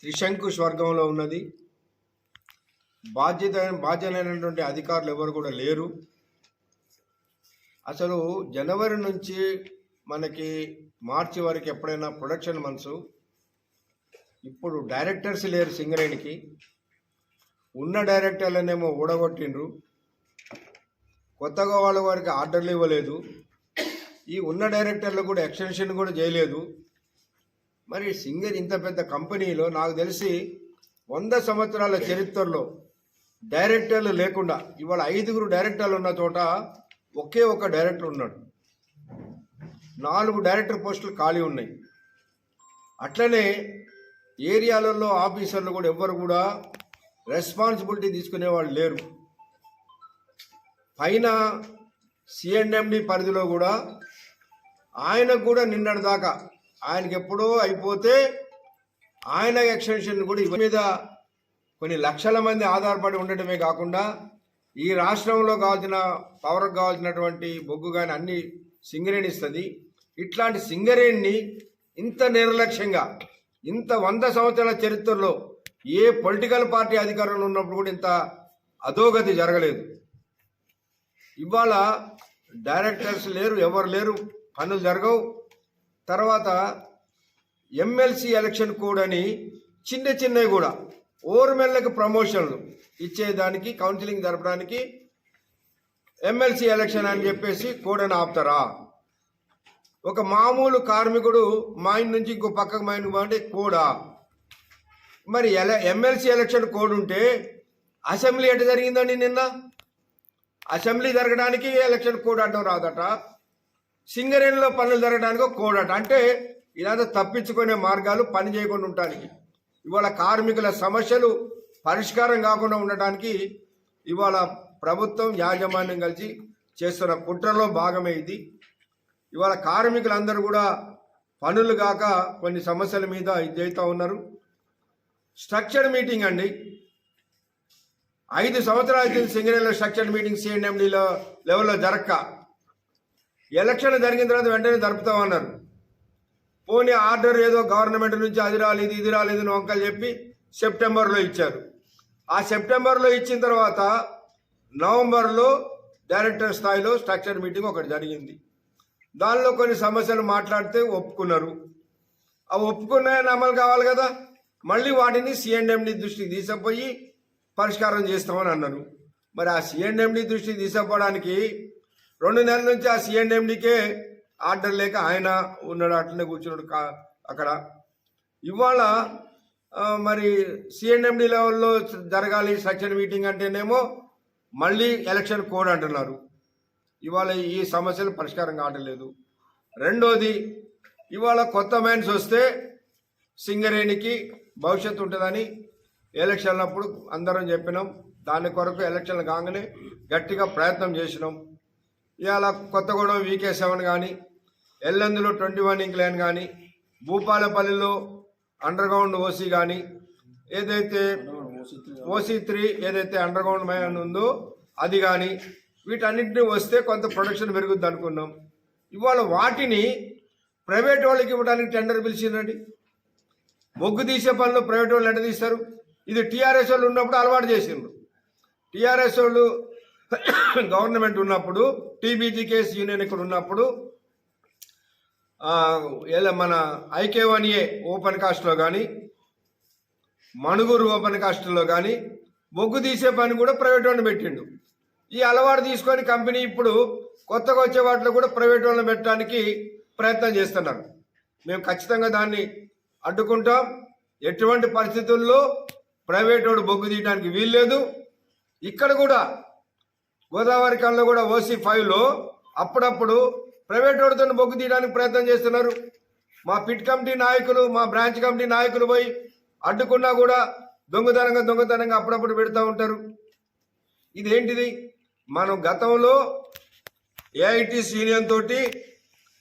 త్రిశంకు స్వర్గంలో ఉన్నది. బాధ్యత బాధ్యమైనటువంటి అధికారులు ఎవరు కూడా లేరు. అసలు జనవరి నుంచి మనకి మార్చి వరకు ఎప్పుడైనా ప్రొడక్షన్ మంత్స్ ఇప్పుడు డైరెక్టర్స్ లేరు సింగరేణికి. ఉన్న డైరెక్టర్లనేమో ఊడగొట్టిండ్రు. కొత్తగా వాళ్ళ వారికి ఆర్డర్లు ఇవ్వలేదు. ఈ ఉన్న డైరెక్టర్లు కూడా ఎక్స్టెన్షన్ కూడా చేయలేదు. మరి సింగర్ ఇంత పెద్ద కంపెనీలో నాకు తెలిసి వంద సంవత్సరాల చరిత్రలో డైరెక్టర్లు లేకుండా ఇవాళ ఐదుగురు డైరెక్టర్లు ఉన్న చోట ఒకే ఒక డైరెక్టర్ ఉన్నాడు. నాలుగు డైరెక్టర్ పోస్టులు ఖాళీ ఉన్నాయి. అట్లనే ఏరియాలలో ఆఫీసర్లు కూడా ఎవ్వరు కూడా రెస్పాన్సిబిలిటీ తీసుకునే వాళ్ళు లేరు. పైన సిఎండ్ఎండి పరిధిలో కూడా ఆయనకు కూడా నిన్నటి దాకా ఆయనకి ఎప్పుడో అయిపోతే ఆయన ఎక్స్టెన్షన్ కూడా ఇవి మీద కొన్ని లక్షల మంది ఆధారపడి ఉండటమే కాకుండా ఈ రాష్ట్రంలో కావాల్సిన పవర్కి కావాల్సినటువంటి బొగ్గు కానీ అన్ని సింగరేణి ఇస్తుంది. ఇట్లాంటి సింగరేణిని ఇంత నిర్లక్ష్యంగా ఇంత వంద సంవత్సరాల చరిత్రలో ఏ పొలిటికల్ పార్టీ అధికారంలో ఉన్నప్పుడు కూడా ఇంత అధోగతి జరగలేదు. ఇవాళ డైరెక్టర్స్ లేరు ఎవరు లేరు పనులు జరగవు. తర్వాత ఎమ్మెల్సీ ఎలక్షన్ కోడ్ అని చిన్న చిన్నవి కూడా ఓర్మెల్లకు ప్రమోషన్లు ఇచ్చేదానికి కౌన్సిలింగ్ జరపడానికి ఎమ్మెల్సీ ఎలక్షన్ అని చెప్పేసి కూడని ఆపుతారా? ఒక మామూలు కార్మికుడు మా ఇంటి నుంచి ఇంకో పక్కకు మా ఇంటికి పోవాలంటే కోడా. మరి ఎల ఎమ్మెల్సీ ఎలక్షన్ కోడ్ ఉంటే అసెంబ్లీ ఎటు జరిగిందండి నిన్న? అసెంబ్లీ జరగడానికి ఎలక్షన్ కోడ్ అడ్డం రాదట. సింగరేణిలో పనులు జరగడానికి ఒక అంటే ఇదంతా తప్పించుకునే మార్గాలు పని చేయకుండా ఉండటానికి ఇవాళ కార్మికుల సమస్యలు పరిష్కారం కాకుండా ఉండటానికి ఇవాళ ప్రభుత్వం యాజమాన్యం కలిసి చేస్తున్న కుట్రలో భాగమే ఇది. ఇవాళ కార్మికులందరూ కూడా పనులు కాక కొన్ని సమస్యల మీద ఇది చేస్తూ ఉన్నారు. స్ట్రక్చర్డ్ మీటింగ్ అండి. ఐదు సంవత్సరాలు అయితే సింగరేణిలో స్ట్రక్చర్డ్ మీటింగ్ సిఎండిలో లెవెల్లో జరక్క. ఎలక్షన్ జరిగిన తర్వాత వెంటనే జరుపుతామన్నారు పోనీ ఆర్డర్ ఏదో గవర్నమెంట్ నుంచి అది రాలేదు ఇది రాలేదు అని వంకలు చెప్పి సెప్టెంబర్లో ఇచ్చారు. ఆ సెప్టెంబర్లో ఇచ్చిన తర్వాత నవంబర్లో డైరెక్టర్ స్థాయిలో స్ట్రక్చర్ మీటింగ్ ఒకటి జరిగింది. దానిలో కొన్ని సమస్యలు మాట్లాడితే ఒప్పుకున్నారు. అవి ఒప్పుకున్నాయని అమలు కావాలి కదా. మళ్ళీ వాటిని సిఎండ్ఎండి దృష్టికి తీసుకుపోయి పరిష్కారం చేస్తామని అన్నారు. మరి ఆ సిఎండ్ఎండి దృష్టికి తీసుకుపోవడానికి రెండు నెలల నుంచి ఆ సిఎండ్ఎండికే ఆర్డర్ లేక ఆయన ఉన్నాడు అట్లనే కూర్చున్నాడు కా- అక్కడ. ఇవాళ మరి సిఎండ్ఎండి లెవెల్లో జరగాలి సెక్షన్ మీటింగ్ అంటేనేమో మళ్ళీ ఎలక్షన్ కోడ్ అంటున్నారు. ఇవాళ ఈ సమస్యలు పరిష్కారం కావట్లేదు. రెండోది ఇవాళ కొత్త మ్యాన్స్ వస్తే సింగరేణికి భవిష్యత్తు ఉంటుందని ఎలక్షన్లప్పుడు అందరం చెప్పినాం. దాని కొరకు ఎలక్షన్లు కాగానే గట్టిగా ప్రయత్నం చేసినాం. ఇవాళ కొత్తగూడెం వీకే సెవెన్ కానీ ఎల్లందులో ట్వంటీ వన్ ఇంక్ లైన్ కానీ భూపాలపల్లిలో అండర్ గ్రౌండ్ ఓసీ కానీ ఏదైతే ఓసీ త్రీ ఏదైతే అండర్ గ్రౌండ్ మైన్ ఉందో అది కానీ వీటన్నిటిని వస్తే కొంత ప్రొడక్షన్ పెరుగుద్ది అనుకున్నాం. ఇవాళ వాటిని ప్రైవేట్ వాళ్ళకి ఇవ్వడానికి టెండర్ పిలిచిందండి మొగ్గు తీసే పనులు ప్రైవేట్ వాళ్ళు ఎట్ట తీస్తారు? ఇది టీఆర్ఎస్ వాళ్ళు ఉన్నప్పుడు అలవాటు చేసిండ్రు. టీఆర్ఎస్ వాళ్ళు గవర్నమెంట్ ఉన్నప్పుడు టీబీజీకేఎస్ యూనియన్ ఇక్కడ ఉన్నప్పుడు మన ఐకే వన్ ఏ ఓపెన్ కాస్ట్లో కానీ మణుగూరు ఓపెన్ కాస్ట్లో కానీ బొగ్గు తీసే పని కూడా ప్రైవేట్ వాళ్ళని పెట్టిండు. ఈ అలవాటు తీసుకొని కంపెనీ ఇప్పుడు కొత్తగా వచ్చే వాటిలో కూడా ప్రైవేట్ వాళ్ళని పెట్టడానికి ప్రయత్నం చేస్తున్నారు. మేము ఖచ్చితంగా దాన్ని అడ్డుకుంటాం. ఎటువంటి పరిస్థితుల్లో ప్రైవేట్ వాడు బొగ్గు తీయడానికి వీల్లేదు. ఇక్కడ కూడా గోదావరి కల్లో కూడా ఓసీ ఫైవ్లో అప్పుడప్పుడు ప్రైవేట్ వాడితో బొగ్గు తీయడానికి ప్రయత్నం చేస్తున్నారు. మా పిట్ కమిటీ నాయకులు మా బ్రాంచ్ కమిటీ నాయకులు పోయి అడ్డుకున్నా కూడా దొంగతనంగా దొంగతనంగా అప్పుడప్పుడు పెడతా ఉంటారు. ఇదేంటిది? మనం గతంలో ఏఐటీస్ యూనియన్ తోటి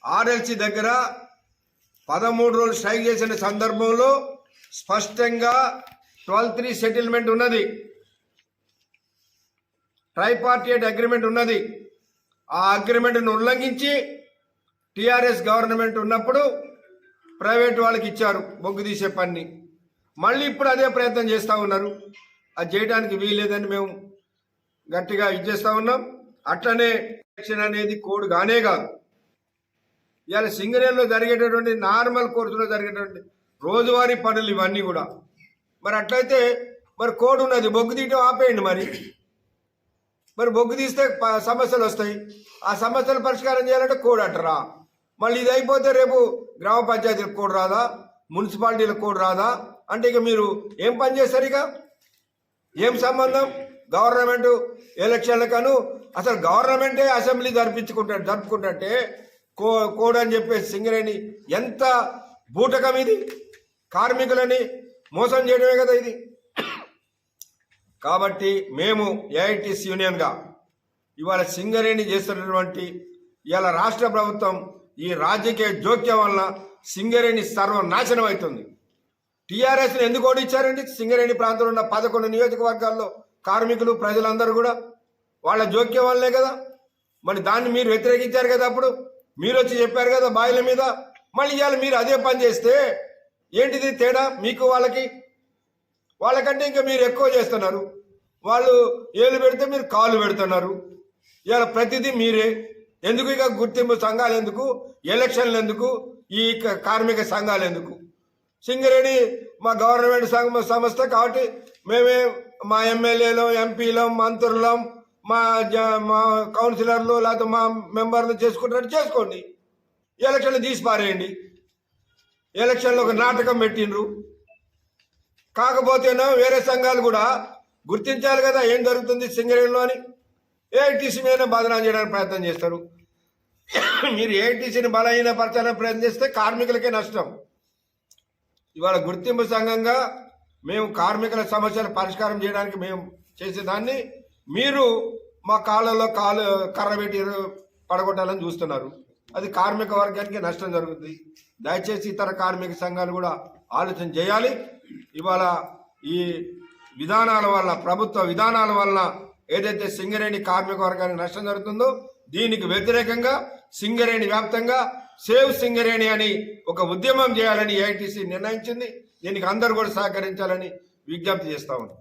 ఆర్ఎల్సి దగ్గర పదమూడు రోజులు స్ట్రైక్ చేసిన సందర్భంలో స్పష్టంగా ట్వెల్వ్ త్రీ సెటిల్మెంట్ ఉన్నది. ట్రైపార్టీట్ అగ్రిమెంట్ ఉన్నది. ఆ అగ్రిమెంట్ను ఉల్లంఘించి టిఆర్ఎస్ గవర్నమెంట్ ఉన్నప్పుడు ప్రైవేట్ వాళ్ళకి ఇచ్చారు బొగ్గు తీసే పని మళ్ళీ ఇప్పుడు అదే ప్రయత్నం చేస్తూ ఉన్నారు. అది చేయడానికి వీల్లేదని మేము గట్టిగా ఇచ్చేస్తా ఉన్నాం. అట్లనే ఎలక్షన్ అనేది కోడ్ కానే కాదు. ఇవాళ సింగరేణిలో జరిగేటటువంటి నార్మల్ కోర్సులో జరిగేటటువంటి రోజువారీ పనులు ఇవన్నీ కూడా. మరి అట్లయితే మరి కోడ్ ఉన్నది. బొగ్గు తీయటం ఆపేయండి మరి. మరి బొగ్గు తీస్తే సమస్యలు వస్తాయి. ఆ సమస్యలు పరిష్కారం చేయాలంటే కోడ్ అంటారా? మళ్ళీ ఇది అయిపోతే రేపు గ్రామ పంచాయతీలకు కోడ్ రాదా? మున్సిపాలిటీలకు కోడ్ రాదా? అంటే ఇక మీరు ఏం పని చేస్తారు ఇక? ఏం సంబంధం? గవర్నమెంట్ ఎలక్షన్లకను అసలు గవర్నమెంటే అసెంబ్లీ జరిపించుకుంటాడు జరుపుకుంటుంటే కో కోడ్ అని చెప్పేసి సింగరేణి ఎంత బూటకం ఇది? కార్మికులని మోసం చేయడమే కదా ఇది. కాబట్టి మేము ఏఐటీసీ యూనియన్గా ఇవాళ సింగరేణి చేస్తున్నటువంటి ఇవాళ రాష్ట్ర ప్రభుత్వం ఈ రాజకీయ జోక్యం వల్ల సింగరేణి సర్వనాశనం అవుతుంది. టీఆర్ఎస్ని ఎందుకు ఓడించారండి? సింగరేణి ప్రాంతంలో ఉన్న పదకొండు నియోజకవర్గాల్లో కార్మికులు ప్రజలందరూ కూడా వాళ్ళ జోక్యం వల్లే కదా. మరి దాన్ని మీరు వ్యతిరేకించారు కదా అప్పుడు. మీరు వచ్చి చెప్పారు కదా బాయిల మీద. మళ్ళీ ఇవాళ మీరు అదే పని చేస్తే ఏంటిది తేడా? మీకు వాళ్ళకి వాళ్ళకంటే ఇంకా మీరు ఎక్కువ చేస్తున్నారు. వాళ్ళు ఏళ్ళు పెడితే మీరు కాలు పెడుతున్నారు. ఇవాళ ప్రతిదీ మీరే. ఎందుకు ఇక గుర్తింపు సంఘాలు ఎందుకు? ఎలక్షన్లు ఎందుకు? ఈ కార్మిక సంఘాలు ఎందుకు? సింగరేణి మా గవర్నమెంట్ సంఘ సంస్థ కాబట్టి మేమే మా ఎమ్మెల్యేలు ఎంపీలం మంత్రులం మా మా కౌన్సిలర్లు లేకపోతే మా మెంబర్లు చేసుకుంటారు చేసుకోండి. ఎలక్షన్లు తీసి పారేయండి ఎలక్షన్లో ఒక నాటకం పెట్టిండ్రు. కాకపోతేనో వేరే సంఘాలు కూడా గుర్తించాలి కదా ఏం జరుగుతుంది సింగరేణిలో అని. ఏఐటీసీ మీద బదనాలు చేయడానికి ప్రయత్నం చేస్తారు. మీరు ఏఐటీసీని బలహీనపరచాలని ప్రయత్నం చేస్తే కార్మికులకే నష్టం. ఇవాళ గుర్తింపు సంఘంగా మేము కార్మికుల సమస్యల పరిష్కారం చేయడానికి మేము చేసేదాన్ని మీరు మా కాళ్ళలో కాలు కర్ర పెట్టి పడగొట్టాలని చూస్తున్నారు. అది కార్మిక వర్గానికి నష్టం జరుగుతుంది దయచేసి ఇతర కార్మిక సంఘాలు కూడా ఆలోచన చేయాలి. ఇవాళ ఈ విధానాల వల్ల ప్రభుత్వ విధానాల వల్ల ఏదైతే సింగరేణి కార్మిక వర్గానికి నష్టం జరుగుతుందో దీనికి వ్యతిరేకంగా సింగరేణి వ్యాప్తంగా సేవ్ సింగరేణి అని ఒక ఉద్యమం చేయాలని ఏఐటీసీ నిర్ణయించింది. దీనికి అందరూ కూడా సహకరించాలని విజ్ఞప్తి చేస్తా ఉన్నాం.